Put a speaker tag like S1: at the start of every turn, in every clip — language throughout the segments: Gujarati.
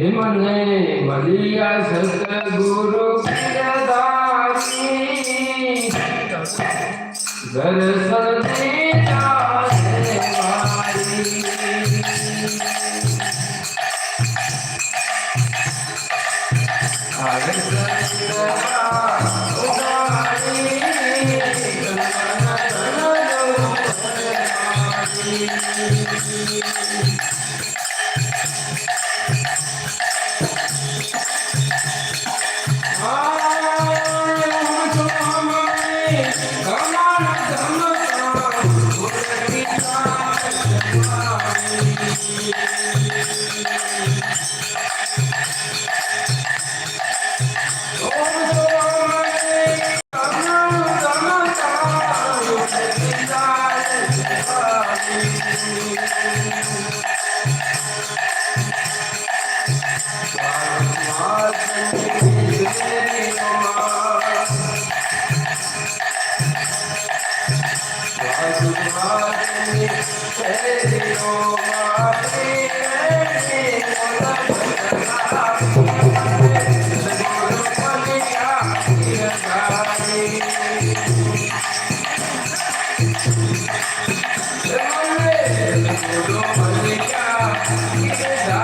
S1: મને મળ્યા સતગુરુ દર્શન
S2: Thank you.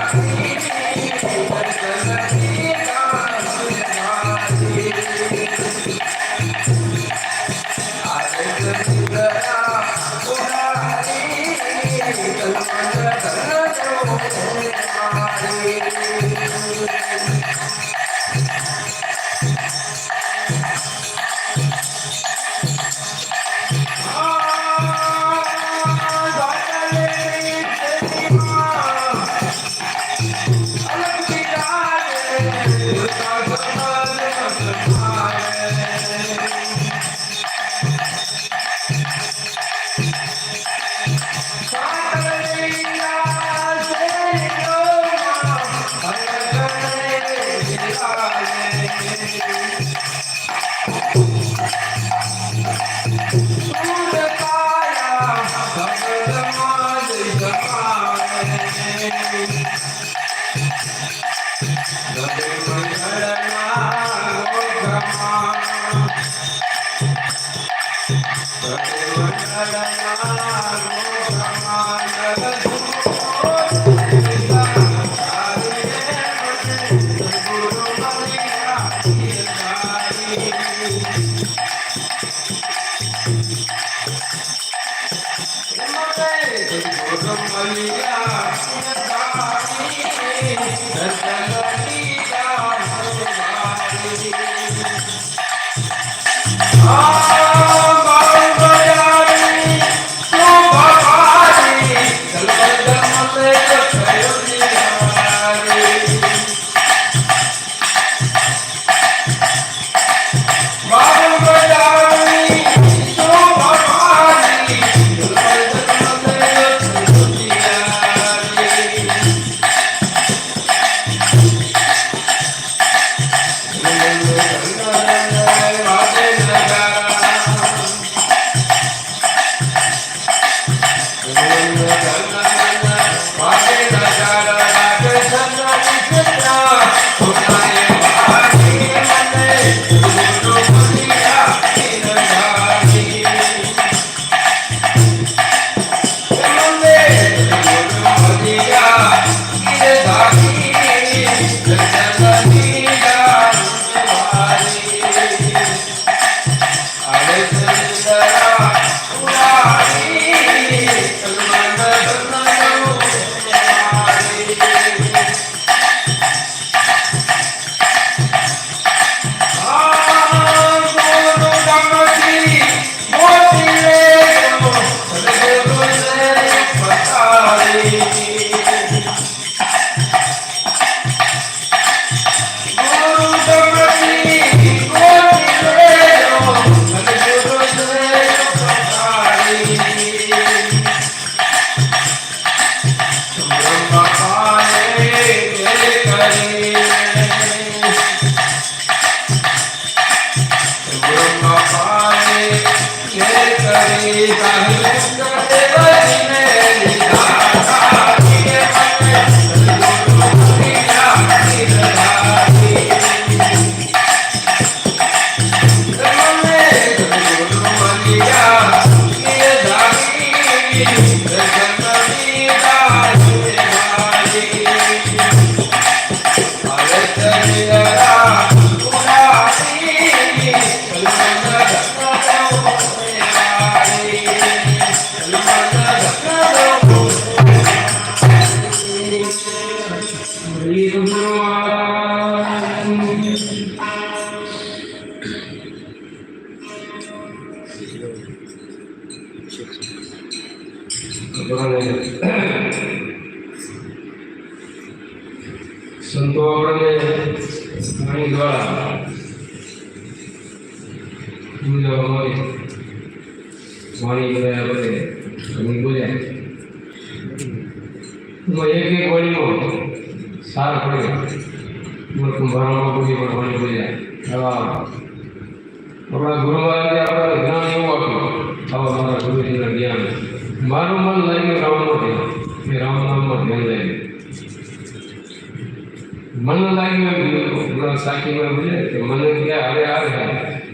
S2: Oh! એક એક વળીનો સાર પડ્યો એમાં પૂરી પણ બોલ્યા આવા આપણા ગુરુ મહારાજે આપણને જ્ઞાન એવું આપ્યું. આવા મારા ગુરુજીના જ્ઞાન. મારું મન લાગ્યું રામમાં ધ્યાન એ રામ નામમાં ધ્યાન લાગ્યું. મન લાગ્યું એમ હમણાં બોલે કે મને ક્યાં હવે આવે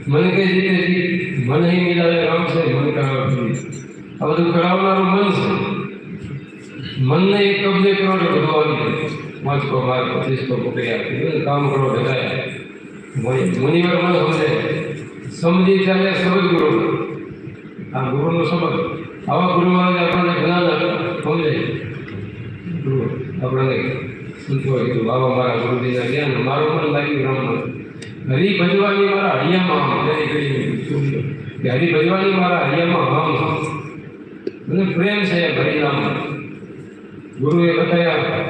S2: મને કે જીતે જી. મને મિલાવે રામ છે, મને કરાવે આ બધું કરાવનારું મન છે. મનને એક કબજે કરોડ તો બધું આવી જાય પચીસ માર પચીસકો પકડી આપી. કામ કરો બધાય. મુનિવર મન સમજે. સમજી ચાલે, સમજ ગુરુ. આ ગુરુનો સમજ આવા ગુરુ આપણને જ્ઞાન સમજે. ગુરુ, આપણને સંતો કીધું બાબા મારા ગુરુજીના જ્ઞાન મારું પણ લાગ્યું રામમાં હરી ભજવાની મારા હરિયામાં હરી કરી કે હરી ભજવાની મારા હરિયામાં ભાવ મને પ્રેમ છે હરિનામમાં. ગુરુએ બતાવ્યા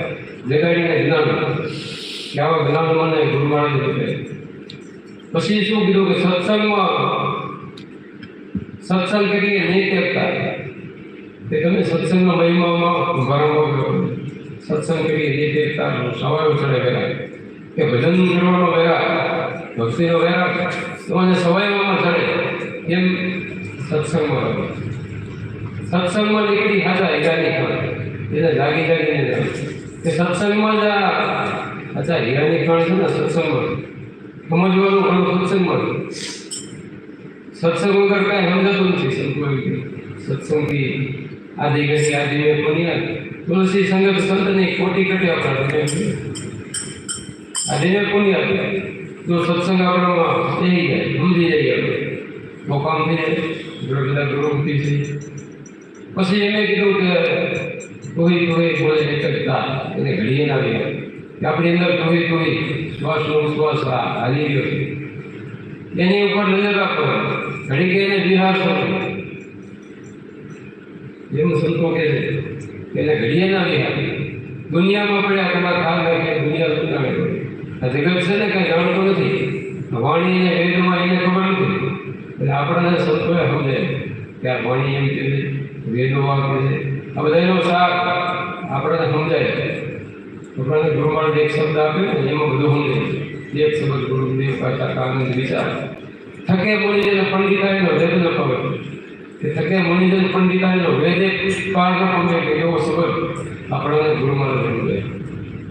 S2: જગાડીને જ્ઞાન કે આવા જ્ઞાન મને ગુરુ મહારાજે બતાવ્યા પછી શું કીધું કે સત્સંગમાં સત્સંગ કરીએ નહીં કરતા કે તમે સત્સંગના મહિમામાં કરો સત્સંગ કરીએ નહીં કરતા સવાયો ચડે પહેલાં કે ભજન કરવાનો વેરા ભક્તિનો વેરા તમને સવાયમાં ચડે એમ સત્સંગમાં સત્સંગમાં નીકળી હાજા હીરાની ખાણ. એને જાગી જાગીને કે સત્સંગમાં જ અચ્છા, હીરાની ખાણ છે ને સત્સંગમાં. સમજવાનું ઘણું સત્સંગમાં. સત્સંગ વગર કાંઈ સમજાતું નથી કહ્યું. સત્સંગથી આદિ ગતિ, આદિ મેં બન્યા તુલસી સંગત સંતની ખોટી કટી આપણા આદિને પુણ્ય જો સત્સંગ આપણામાં થઈ જાય, સમજી જાય આપણે મોકામ કામ થઈ જાય ગુરુમુક્તિ છે પછી એને કીધું કે કોઈ કોઈ બોલે નીકળતા એને ઘડીએ ના આવે આપણી અંદર કોઈ કોઈ શ્વાસ શ્વાસ હાલી ગયો એની ઉપર નજર રાખો. ઘડી કે એને વિહાર છો એમ સંતો કે છે એને ઘડીએ ના વિહાર દુનિયામાં પડ્યા તમારા ખ્યાલ રાખે, દુનિયા સુનાવે આ જગત છે ને કંઈ જાણતું નથી. વાણી અને વેદમાં એને ખબર નથી. એટલે આપણને સંતોએ સમજે કે આ વાણી એમ કે છે વેદો વાક્ય છે. આ બધાનો સાર આપણને સમજાય. આપણને ગુરુમાન એક શબ્દ આપ્યો ને, એમાં બધું સમજાય. એક શબ્દ ગુરુદેવ પાછા કાનંદ વિચાર. થકે મુનિજન પંડિતાયનો વેદ ન ખબર. કે થકે મુનિજન પંડિતાયનો વેદ એક પાર ન ખબર કે એવો શબ્દ આપણને ગુરુમાન સમજાય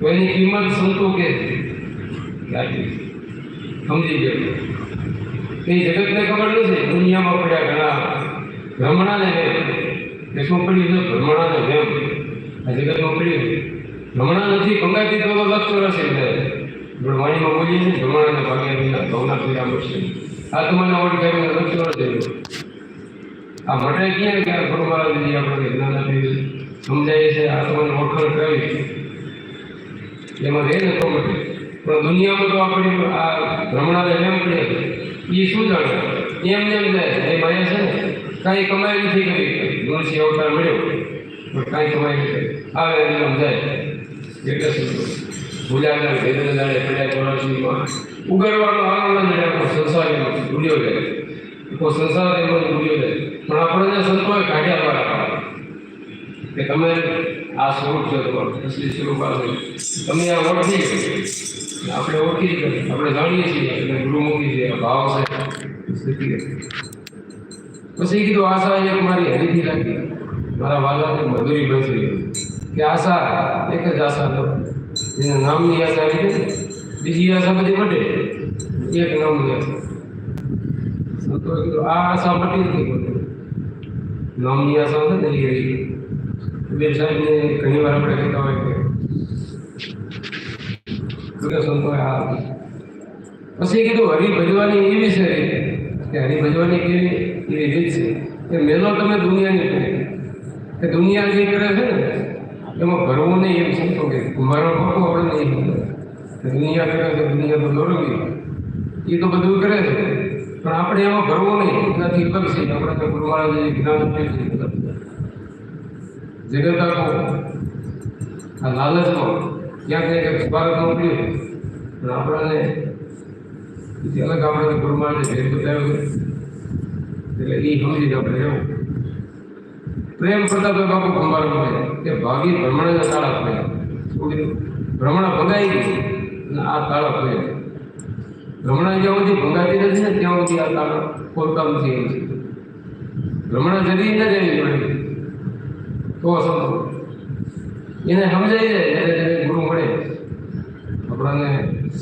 S2: તો એની કિંમત સંતો કે કે આટલી સમજી ગયો. એ જગતને ખબર નથી. દુનિયામાં પડ્યા ઘણા. ભ્રમણાને પડ્યું છે, ભ્રમણાને વેમ આ જગતમાં પડ્યું ભ્રમણા નથી પંગાતી તો લક્ષ એટલે વાણીમાં બોલીએ છીએ, ભ્રમણાને ભાગે વિના ભવના પીડા મળશે. આત્માને ઓળખાવીને લક્ષ હશે આ મટે ક્યાં ક્યાં આ મહારાજજી આપણને જ્ઞાન આપી સમજાય છે આત્માને ઓળખાણ કરાવી એમાં રહે ને તો મટે. પણ દુનિયામાં તો આપણે આ ભ્રમણાને એમ પડે એ શું જાણે? એમ એમ જાય, એ માયા છે ને, કાંઈ કમાઈ નથી કરી. તુલસી અવતાર મળ્યો? પણ કાંઈ કમાઈ આવે એમ જાય. એટલે ઉગાડવાનો આનંદ જાય સંસાર એમાં ભૂલ્યો જાય. તો સંસાર પણ આપણને સંતોએ કાઢ્યા કે તમે આ સ્વરૂપ છે તમારું અસલી સ્વરૂપ આવે તમે આ ઓળખી આપણે ઓળખી આપણે જાણીએ છીએ. એટલે ગુરુમુખી છે ભાવ છે. સ્થિતિ. પછી કીધું, આશા એક મારી હરીથી રાખી. મારા વાલાને મધુરી બંસરી કે આશા, એક જ આશા લો એના નામની આશા આવી ગઈ બીજી આશા બધી મટે. એક નામની આશા. સંતોએ કીધું, આ આશા મટી નથી કોઈને. નામની આશા છે ને એ રહી. ગઈ કબીર સાહેબને ઘણી વાર આપણે કહેતા હોય કે કબીર સંતોએ આ પછી કીધું, હરી ભજવાની એવી છે કે હરી ભજવાની કેવી એવી રીત છે? કે મેલો તમે દુનિયાની કરી કે દુનિયા જે કરે છે ને, એમાં ભરવું નહીં એમ સમજો કે મારો પપ્પો આપણે નહીં. દુનિયા કરે છે, દુનિયા તો દોરવી એ તો બધું કરે છે. પણ આપણે એમાં ભરવું નહીં એનાથી અલગ છે. આપણે તો ગુરુ જ્ઞાન જગત આખું આ લાલચમાં ક્યાંક ને ક્યાંક સ્વાર્થ મોકલ્યું પણ આપણને એથી અલગ આપણે ગુરુ મહારાજે ભેદ બતાવ્યો એટલે એ સમજીને આપણે રહેવું. પ્રેમ પ્રતાપે બાપુ કુંભાર મળે કે ભાગી ભ્રમણના તાળા પડે કીધું ભ્રમણા ભગાઈ ગઈ અને આ તાળા પડે ભ્રમણા જ્યાં સુધી ભંગાતી નથી ને, ત્યાં સુધી આ તાળા ખોલતા નથી એમ છે. ભ્રમણા જરી ન જાય જોડે. તો સમજો એને સમજાઈ જાય, જ્યારે જ્યારે ગુરુ મળે. આપણને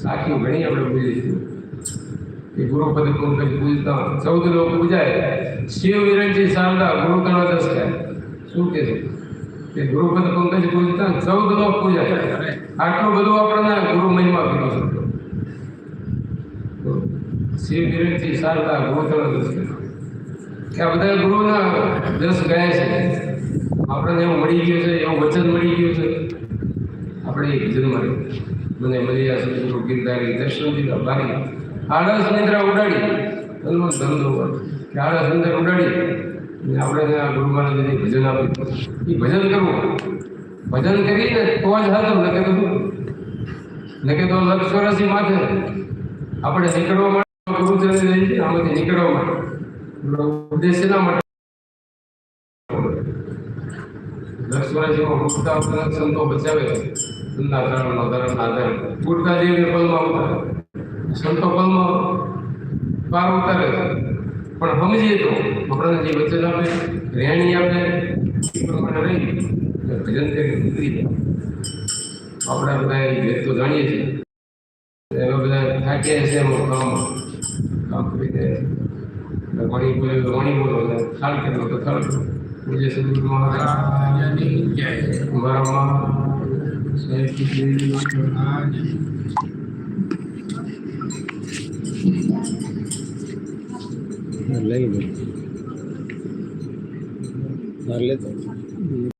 S2: સાખી ઘણી આપણે બોલી છે કે ગુરુપદ પંકજ પૂજતા ચૌદ લોક પૂજાય શિવ વિરંજી શારદા ગુરુ કણા દસ શું કે છે? કે ગુરુપદ પંકજ પૂજતા ચૌદ લોક પૂજાય આટલું બધું આપણને ગુરુ મહિમા કર્યો છે. શિવ ગુરુ ગુરુના છે. એવું મળી ગયું છે, એવું વચન મળી ગયું છે. આપણે એક જન્મ મને મળ્યા સદગુરુ ગીરધારી દર્શન દીધા ભારી આળસ નિદ્રા ઉડાડી. ધંધો ધંધો કે આળસ નિદ્રા ઉડાડી આપણે ગુરુ મહારાજને ભજન આપ્યું. એ ભજન કરવું. ભજન કરીને તો જ હતો નકે તો નકે તો લક્ષ વર્ષથી માથે. આપણે નીકળવા માટે ગુરુચરણે જઈએ, આમાંથી નીકળવા માટે. આપણો ઉદ્દેશ્ય ના માટે? લક્ષ્મણજીમાં વર્ષમાં સંતો બચાવે. છે ધંધા ધર્મનો ના આધારે. ગુટકા જેવી પલમાં ઉતારે. સંતો પલમાં પાર ઉતારે પણ સમજીએ તો આપણને જે વચન આપે રહેણી આપે એ પ્રમાણે રહી ભજન કરી ઉતરી આપણે બધા ભેદ તો જાણીએ છીએ. એમાં બધા થાક્યા છે એમાં કામ કામ કરી જાય છે વણી બોલે તો વણી બોલો થાળ કરો તો થાળ કરો. પૂજ્ય સદગુરુ મહારાજ મારામાં સાહેબ
S3: നല്ല ഇത് നല്ല